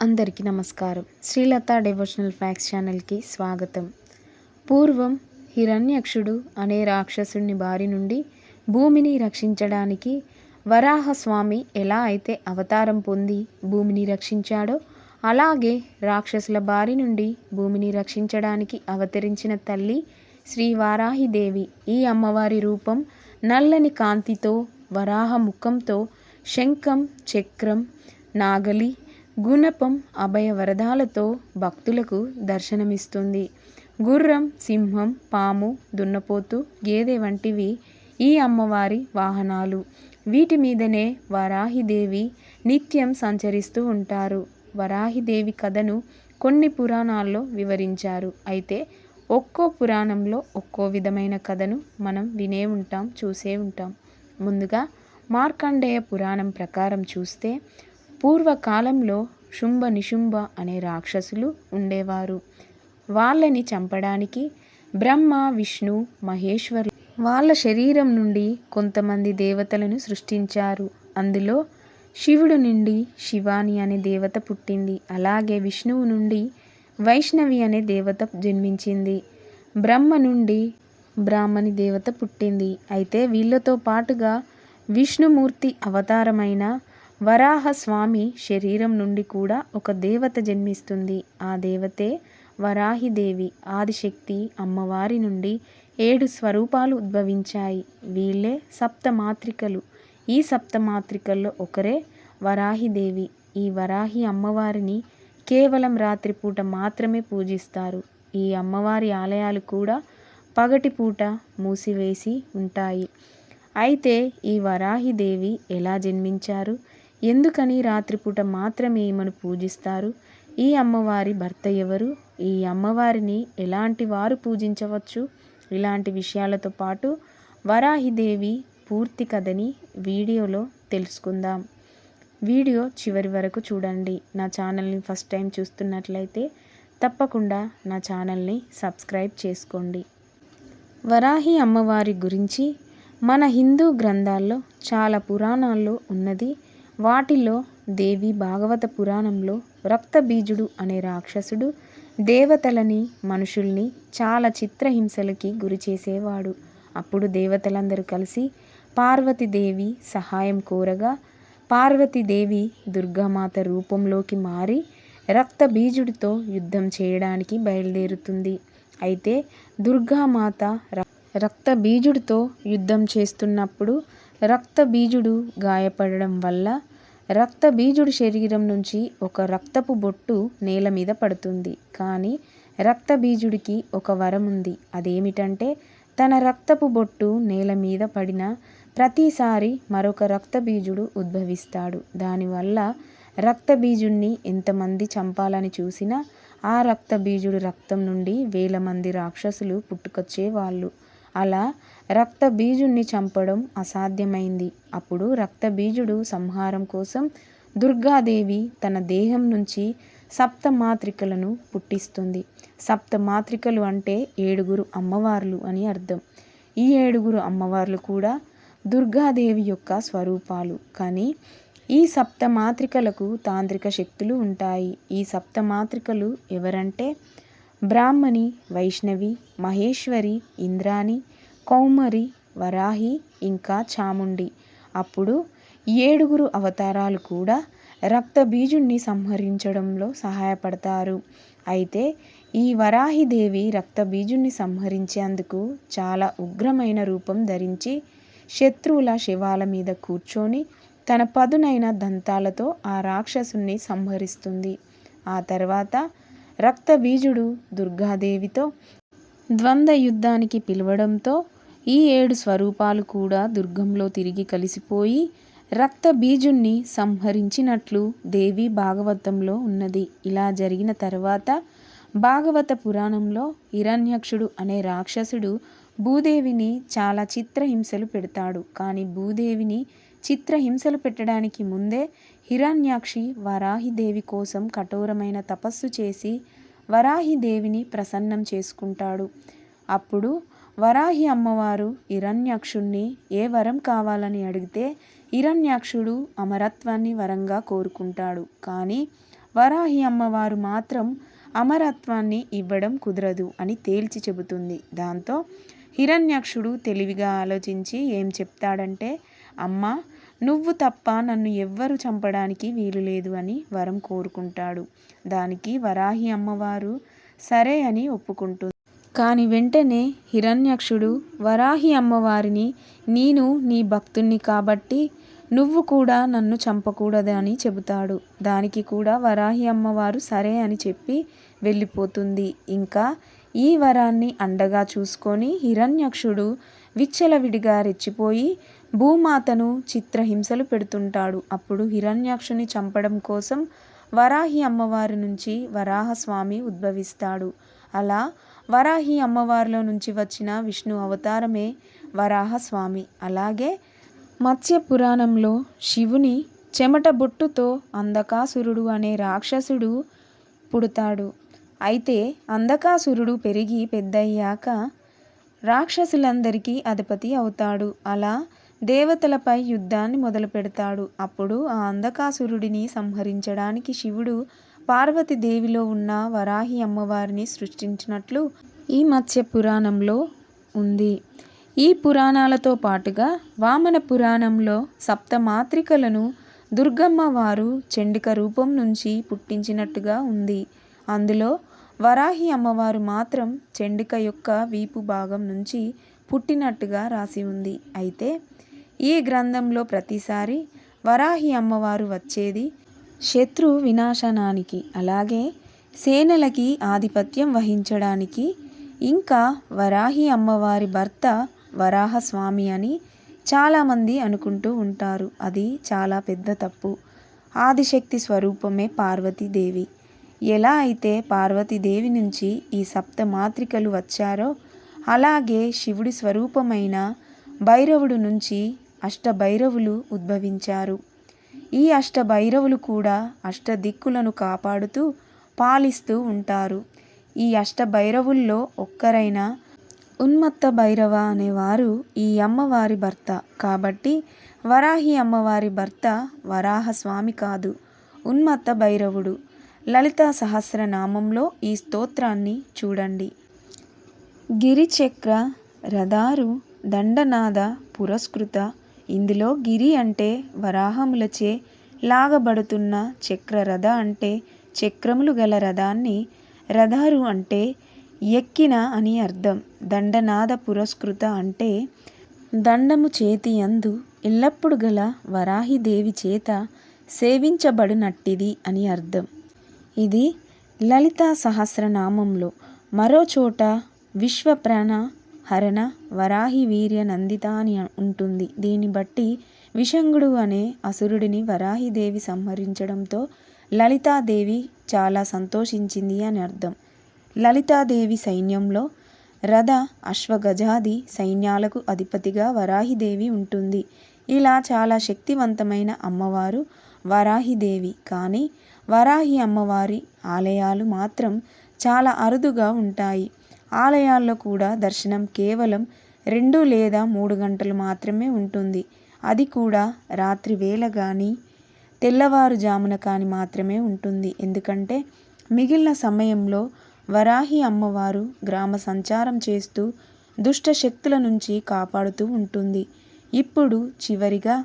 అందరికీ నమస్కారం. Srilatha devotional fax ఛానల్కి స్వాగతం. పూర్వం హిరణ్యక్షుడు అనే రాక్షసుని బారి నుండి భూమిని రక్షించడానికి వరాహస్వామి ఎలా అయితే అవతారం పొంది భూమిని రక్షించాడో అలాగే రాక్షసుల బారి నుండి భూమిని రక్షించడానికి అవతరించిన తల్లి శ్రీ వారాహిదేవి ఈ అమ్మవారి రూపం నల్లని కాంతితో వరాహ ముఖంతో శంఖం చక్రం నాగలి గుణపం అభయ వరదాలతో భక్తులకు దర్శనమిస్తుంది. గుర్రం సింహం పాము దున్నపోతు గేదె వంటివి ఈ అమ్మవారి వాహనాలు. వీటి మీదనే వరాహిదేవి నిత్యం సంచరిస్తూ ఉంటారు. వరాహిదేవి కథను కొన్ని పురాణాల్లో వివరించారు. అయితే ఒక్కో పురాణంలో ఒక్కో విధమైన కథను మనం వినే ఉంటాం చూసే ఉంటాం. ముందుగా మార్కండేయ పురాణం ప్రకారం చూస్తే పూర్వకాలంలో శుంభ నిశుంభ అనే రాక్షసులు ఉండేవారు. వాళ్ళని చంపడానికి బ్రహ్మ విష్ణు మహేశ్వరు వాళ్ళ శరీరం నుండి కొంతమంది దేవతలను సృష్టించారు. అందులో శివుడు నుండి శివాని అనే దేవత పుట్టింది. అలాగే విష్ణువు నుండి వైష్ణవి అనే దేవత జన్మించింది. బ్రహ్మ నుండి బ్రాహ్మణి దేవత పుట్టింది. అయితే వీళ్ళతో పాటుగా విష్ణుమూర్తి అవతారమైన వరాహస్వామి శరీరం నుండి కూడా ఒక దేవత జన్మిస్తుంది. ఆ దేవతే వరాహిదేవి ఆదిశక్తి అమ్మవారి నుండి ఏడు స్వరూపాలు ఉద్భవించాయి. వీళ్ళే సప్తమాత్రికలు. ఈ సప్తమాత్రికల్లో ఒకరే వరాహిదేవి. ఈ వరాహి అమ్మవారిని కేవలం రాత్రిపూట మాత్రమే పూజిస్తారు. ఈ అమ్మవారి ఆలయాలు కూడా పగటిపూట మూసివేసి ఉంటాయి. అయితే ఈ వరాహిదేవి ఎలా జన్మించారు? ఎందుకని రాత్రిపూట మాత్రమే ఈమెను పూజిస్తారు? ఈ అమ్మవారి భర్త ఎవరు? ఈ అమ్మవారిని ఎలాంటి వారు పూజించవచ్చు? ఇలాంటి విషయాలతో పాటు వరాహిదేవి పూర్తి కథని వీడియోలో తెలుసుకుందాం. వీడియో చివరి వరకు చూడండి. నా ఛానల్ని ఫస్ట్ టైం చూస్తున్నట్లయితే తప్పకుండా నా ఛానల్ని సబ్స్క్రైబ్ చేసుకోండి. వరాహి అమ్మవారి గురించి మన హిందూ గ్రంథాల్లో చాలా పురాణాల్లో ఉన్నది. వాటిలో దేవి భాగవత పురాణంలో రక్తబీజుడు అనే రాక్షసుడు దేవతలని మనుషుల్ని చాలా చిత్రహింసలకి గురి చేసేవాడు. అప్పుడు దేవతలందరూ కలిసి పార్వతీదేవి సహాయం కోరగా పార్వతీదేవి దుర్గామాత రూపంలోకి మారి రక్తబీజుడితో యుద్ధం చేయడానికి బయలుదేరుతుంది. అయితే దుర్గామాత రక్తబీజుడితో యుద్ధం చేస్తున్నప్పుడు రక్తబీజుడు గాయపడడం వల్ల రక్తబీజుడి శరీరం నుంచి ఒక రక్తపు బొట్టు నేల మీద పడుతుంది. కానీ రక్తబీజుడికి ఒక వరం ఉంది. అదేమిటంటే తన రక్తపు బొట్టు నేల మీద పడిన ప్రతిసారి మరొక రక్తబీజుడు ఉద్భవిస్తాడు. దానివల్ల రక్తబీజుణ్ణి ఎంతమంది చంపాలని చూసినా ఆ రక్తబీజుడు రక్తం నుండి వేల మంది రాక్షసులు పుట్టుకొచ్చేవాళ్ళు. అలా రక్తబీజుణ్ణి చంపడం అసాధ్యమైంది. అప్పుడు రక్తబీజుడు సంహారం కోసం దుర్గాదేవి తన దేహం నుంచి సప్త మాత్రికలను పుట్టిస్తుంది. సప్త మాత్రికలు అంటే ఏడుగురు అమ్మవార్లు అని అర్థం. ఈ ఏడుగురు అమ్మవార్లు కూడా దుర్గాదేవి యొక్క స్వరూపాలు. కానీ ఈ సప్త మాత్రికలకు తాంత్రిక శక్తులు ఉంటాయి. ఈ సప్త మాత్రికలు ఎవరంటే బ్రాహ్మణి వైష్ణవి మహేశ్వరి ఇంద్రాణి కౌమరి వరాహి ఇంకా చాముండి. అప్పుడు ఏడుగురు అవతారాలు కూడా రక్తబీజుణ్ణి సంహరించడంలో సహాయపడతారు. అయితే ఈ వరాహిదేవి రక్తబీజుణ్ణి సంహరించేందుకు చాలా ఉగ్రమైన రూపం ధరించి శత్రువుల శివాల మీద కూర్చొని తన పదునైన దంతాలతో ఆ రాక్షసుని సంహరిస్తుంది. ఆ తర్వాత రక్తబీజుడు దుర్గాదేవితో ద్వంద్వ యుద్ధానికి పిలవడంతో ఈ ఏడు స్వరూపాలు కూడా దుర్గంలో తిరిగి కలిసిపోయి రక్తబీజుణ్ణి సంహరించినట్లు దేవి భాగవతంలో ఉన్నది. ఇలా జరిగిన తర్వాత భాగవత పురాణంలో హిరణ్యక్షుడు అనే రాక్షసుడు భూదేవిని చాలా చిత్రహింసలు పెడతాడు. కానీ భూదేవిని చిత్రహింసలు పెట్టడానికి ముందే హిరణ్యాక్షి వరాహిదేవి కోసం కఠోరమైన తపస్సు చేసి వరాహిదేవిని ప్రసన్నం చేసుకుంటాడు. అప్పుడు వరాహి అమ్మవారు హిరణ్యాక్షుణ్ణి ఏ వరం కావాలని అడిగితే హిరణ్యాక్షుడు అమరత్వాన్ని వరంగా కోరుకుంటాడు. కానీ వరాహి అమ్మవారు మాత్రం అమరత్వాన్ని ఇవ్వడం కుదరదు అని తేల్చి చెబుతుంది. దాంతో హిరణ్యక్షుడు తెలివిగా ఆలోచించి ఏం చెప్తాడంటే అమ్మ నువ్వు తప్ప నన్ను ఎవ్వరు చంపడానికి వీలు లేదు అని వరం కోరుకుంటాడు. దానికి వరాహి అమ్మవారు సరే అని ఒప్పుకుంటుంది. కాని వెంటనే హిరణ్యక్షుడు వరాహి అమ్మవారిని నేను నీ భక్తుణ్ణి కాబట్టి నువ్వు కూడా నన్ను చంపకూడదని చెబుతాడు. దానికి కూడా వరాహి అమ్మవారు సరే అని చెప్పి వెళ్ళిపోతుంది. ఇంకా ఈ వరాన్ని అండగా చూసుకొని హిరణ్యక్షుడు విచ్చలవిడిగా రెచ్చిపోయి భూమాతను చిత్రహింసలు పెడుతుంటాడు. అప్పుడు హిరణ్యాక్షుని చంపడం కోసం వరాహి అమ్మవారి నుంచి వరాహస్వామి ఉద్భవిస్తాడు. అలా వరాహి అమ్మవారిలో నుంచి వచ్చిన విష్ణు అవతారమే వరాహస్వామి. అలాగే మత్స్య పురాణంలో శివుని చెమట బొట్టుతో అంధకాసురుడు అనే రాక్షసుడు పుడతాడు. అయితే అంధకాసురుడు పెరిగి పెద్దయ్యాక రాక్షసులందరికీ అధిపతి అవుతాడు. అలా దేవతలపై యుద్ధాన్ని మొదలు పెడతాడు అప్పుడు ఆ అంధకాసురుడిని సంహరించడానికి శివుడు పార్వతీదేవిలో ఉన్న వరాహి అమ్మవారిని సృష్టించినట్లు ఈ మత్స్య పురాణంలో ఉంది. ఈ పురాణాలతో పాటుగా వామన పురాణంలో సప్తమాత్రికలను దుర్గమ్మ వారు చండిక రూపం నుంచి పుట్టించినట్టుగా ఉంది. అందులో వరాహి అమ్మవారు మాత్రం చెండిక యొక్క వీపు భాగం నుంచి పుట్టినట్టుగా రాసి ఉంది. అయితే ఈ గ్రంథంలో ప్రతిసారి వరాహి అమ్మవారు వచ్చేది శత్రు వినాశనానికి అలాగే సేనలకి ఆధిపత్యం వహించడానికి. ఇంకా వరాహి అమ్మవారి భర్త వరాహస్వామి అని చాలామంది అనుకుంటూ ఉంటారు. అది చాలా పెద్ద తప్పు. ఆదిశక్తి స్వరూపమే పార్వతీదేవి. ఎలా అయితే పార్వతీదేవి నుంచి ఈ సప్త మాత్రికలు వచ్చారో అలాగే శివుడి స్వరూపమైన భైరవుడు నుంచి అష్టభైరవులు ఉద్భవించారు. ఈ అష్టభైరవులు కూడా అష్టదిక్కులను కాపాడుతూ పాలిస్తూ ఉంటారు. ఈ అష్టభైరవుల్లో ఒక్కరైన ఉన్మత్త భైరవ అనేవారు ఈ అమ్మవారి భర్త. కాబట్టి వరాహి అమ్మవారి భర్త వరాహస్వామి కాదు ఉన్మత్త భైరవుడు. లలిత సహస్రనామంలో ఈ స్తోత్రాన్ని చూడండి. గిరిచక్ర రథారు దండనాద పురస్కృత ఇందులో గిరి అంటే వరాహములచే లాగబడుతున్న చక్ర రథ అంటే చక్రములు గల రథాన్ని రథారు అంటే ఎక్కిన అని అర్థం. దండనాద పురస్కృత అంటే దండము చేతి అందు ఎల్లప్పుడు గల వరాహిదేవి చేత సేవించబడినట్టిది అని అర్థం. ఇది లలితా సహస్రనామంలో. మరో చోట విశ్వప్రాణ హరణ వరాహి వీర్య నందిత అని ఉంటుంది. దీన్ని బట్టి విషంగుడు అనే అసురుడిని వరాహిదేవి సంహరించడంతో లలితాదేవి చాలా సంతోషించింది అని అర్థం. లలితాదేవి సైన్యంలో రథ అశ్వగజాది సైన్యాలకు అధిపతిగా వరాహిదేవి ఉంటుంది. ఇలా చాలా శక్తివంతమైన అమ్మవారు వరాహిదేవి కానీ వరాహి అమ్మవారి ఆలయాలు మాత్రం చాలా అరుదుగా ఉంటాయి. ఆలయాల్లో కూడా దర్శనం కేవలం రెండు లేదా మూడు గంటలు మాత్రమే ఉంటుంది. అది కూడా రాత్రి వేళ కానీ తెల్లవారుజామున కానీ మాత్రమే ఉంటుంది. ఎందుకంటే మిగిలిన సమయంలో వరాహి అమ్మవారు గ్రామ సంచారం చేస్తూ దుష్ట శక్తుల నుంచి కాపాడుతూ ఉంటుంది. ఇప్పుడు చివరిగా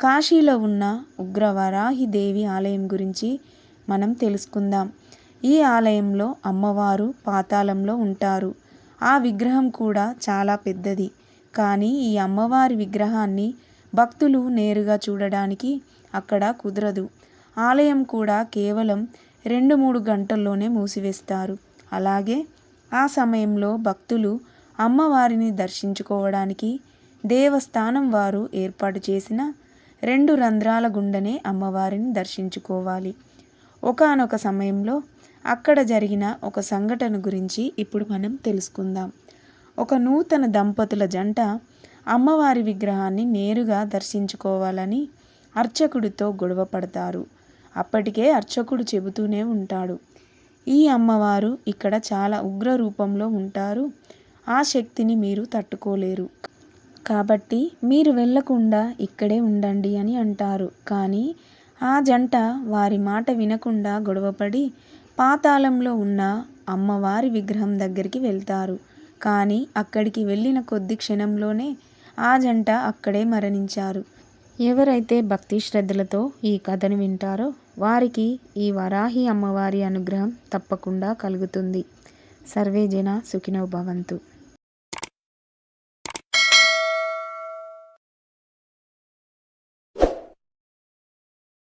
కాశీలో ఉన్న ఉగ్రవరాహి దేవి ఆలయం గురించి మనం తెలుసుకుందాం. ఈ ఆలయంలో అమ్మవారు పాతాళంలో ఉంటారు. ఆ విగ్రహం కూడా చాలా పెద్దది. కానీ ఈ అమ్మవారి విగ్రహాన్ని భక్తులు నేరుగా చూడడానికి అక్కడ కుదరదు. ఆలయం కూడా కేవలం రెండు మూడు గంటల్లోనే మూసివేస్తారు. అలాగే ఆ సమయంలో భక్తులు అమ్మవారిని దర్శించుకోవడానికి దేవస్థానం వారు ఏర్పాటు చేసిన రెండు రంధ్రాల గుండనే అమ్మవారిని దర్శించుకోవాలి. ఒకానొక సమయంలో అక్కడ జరిగిన ఒక సంఘటన గురించి ఇప్పుడు మనం తెలుసుకుందాం. ఒక నూతన దంపతుల జంట అమ్మవారి విగ్రహాన్ని నేరుగా దర్శించుకోవాలని అర్చకుడితో గొడవ పడతారు. అప్పటికే అర్చకుడు చెబుతూనే ఉంటాడు. ఈ అమ్మవారు ఇక్కడ చాలా ఉగ్ర రూపంలో ఉంటారు. ఆ శక్తిని మీరు తట్టుకోలేరు. కాబట్టి మీరు వెళ్ళకుండా ఇక్కడే ఉండండి అని అంటారు. కానీ ఆ జంట వారి మాట వినకుండా గొడవపడి పాతాళంలో ఉన్న అమ్మవారి విగ్రహం దగ్గరికి వెళ్తారు. కానీ అక్కడికి వెళ్ళిన కొద్ది క్షణంలోనే ఆ జంట అక్కడే మరణించారు. ఎవరైతే భక్తి శ్రద్ధలతో ఈ కథను వింటారో వారికి ఈ వరాహి అమ్మవారి అనుగ్రహం తప్పకుండా కలుగుతుంది. సర్వే జన సుఖినో భవంతు.